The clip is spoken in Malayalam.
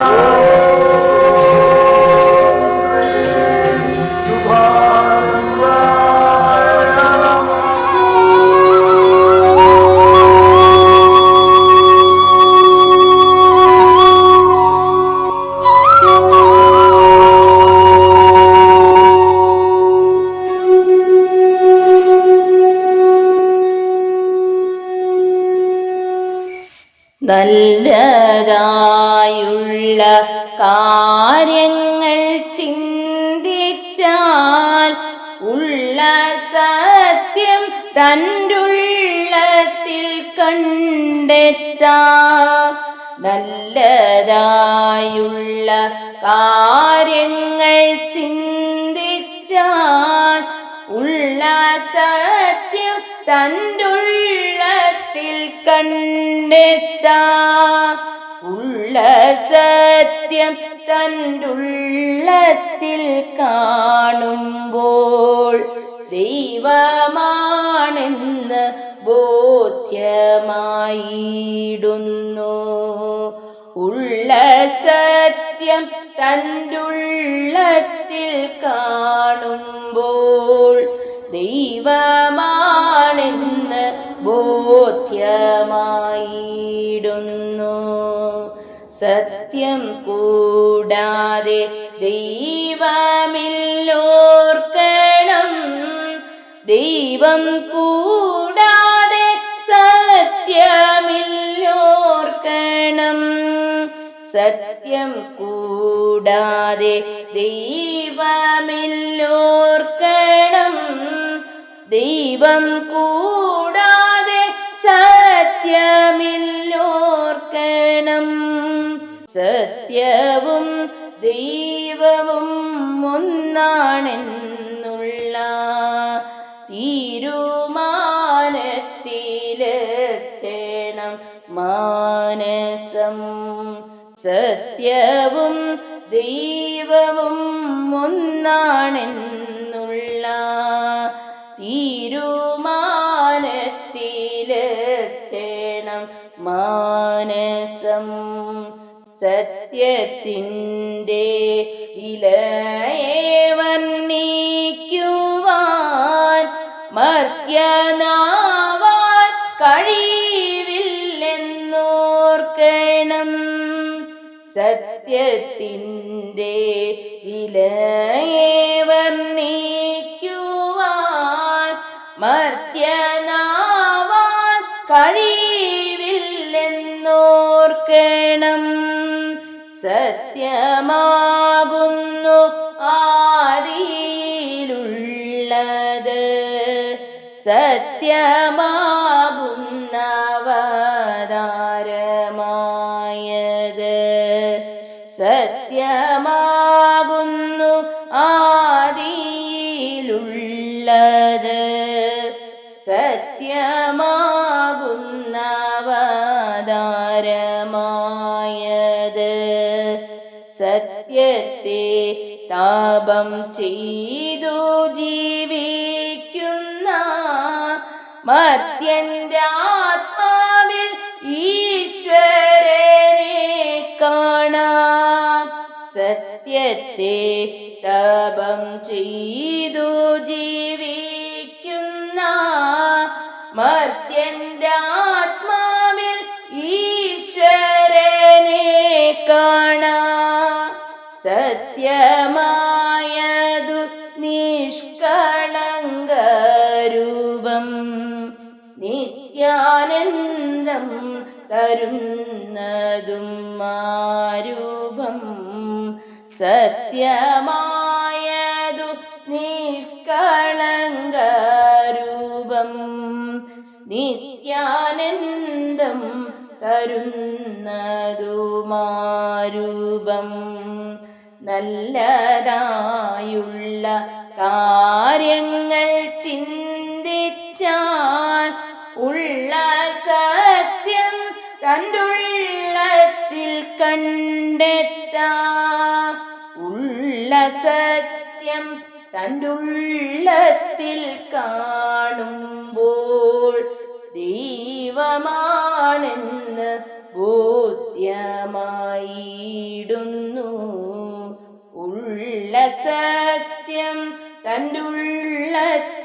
Oh! നല്ലതായുള്ള കാര്യങ്ങൾ ചിന്തിച്ചാൽ ഉള്ള സത്യം തന്റുള്ളത്തിൽ കണ്ടെത്താം. നല്ലതായുള്ള കാര്യങ്ങൾ ചിന്തിച്ചാൽ ഉള്ള സത്യം തന്റുള്ളത്തിൽ കണ്ടെത്താം ഉള്ള സത്യം തന്റുള്ളത്തിൽ കാണുമ്പോൾ ദൈവമാണെന്ന് ബോധ്യമായിടുന്നു. ഉള്ള സത്യം തന്റുള്ളത്തിൽ കാണുമ്പോൾ ദൈവമാണെന്ന് ബോധ്യമായിടുന്നു സത്യം കൂടാതെ ദൈവമില്ലോർക്കണം. ദൈവം കൂടാതെ സത്യമില്ലോർക്കണം. സത്യം കൂടാതെ ദൈവമില്ലോർക്കണം. ദൈവം കൂടാതെ സത്യവും ദൈവവും ഒന്നാണെന്നുള്ള തീരുമാനത്തിലെത്തേണം മാനസം. സത്യവും ദൈവവും ഒന്നാണെന്നുള്ള സത്യത്തിന്റെ ഇലയെ വർണിക്കുവാൻ മർത്യനാവാൻ കഴിവില്ലെന്നോർക്കണം. സത്യത്തിന്റെ വിലയെ സത്യമാകുന്നു ആദിയിലുള്ളത്. സത്യമാകുന്നവതാരമായത്. സത്യമാകുന്നു ആദിയിലുള്ളത്. സത്യമാകുന്നവതാരമായത്. സത്യത്തെ താപം ചെയ്തു ജീവിക്കുന്ന മർത്യന്റെ ആത്മാവിൽ ഈശ്വരനെ കാണാം സത്യത്തെ താപം ചെയ്തു ജീവിക്കുന്ന സത്യമായതു നിഷ്കളങ്കരൂപം നിത്യാനന്ദം തരുന്നതും മാരൂപം സത്യമായതു നിഷ്കളങ്കരൂപം നിത്യാനന്ദം തരുന്നതുമാരൂപം നല്ലതായുള്ള കാര്യങ്ങൾ ചിന്തിച്ചാൽ ഉള്ള സത്യം തണ്ടുള്ളത്തിൽ കണ്ടെത്താം. ഉള്ള സത്യം തണ്ടുള്ളത്തിൽ കാണുമ്പോൾ ദൈവമാണെന്ന് ബോധ്യമായിടുന്നു സത്യം തന്റെ ഉള്ളത്തിൽ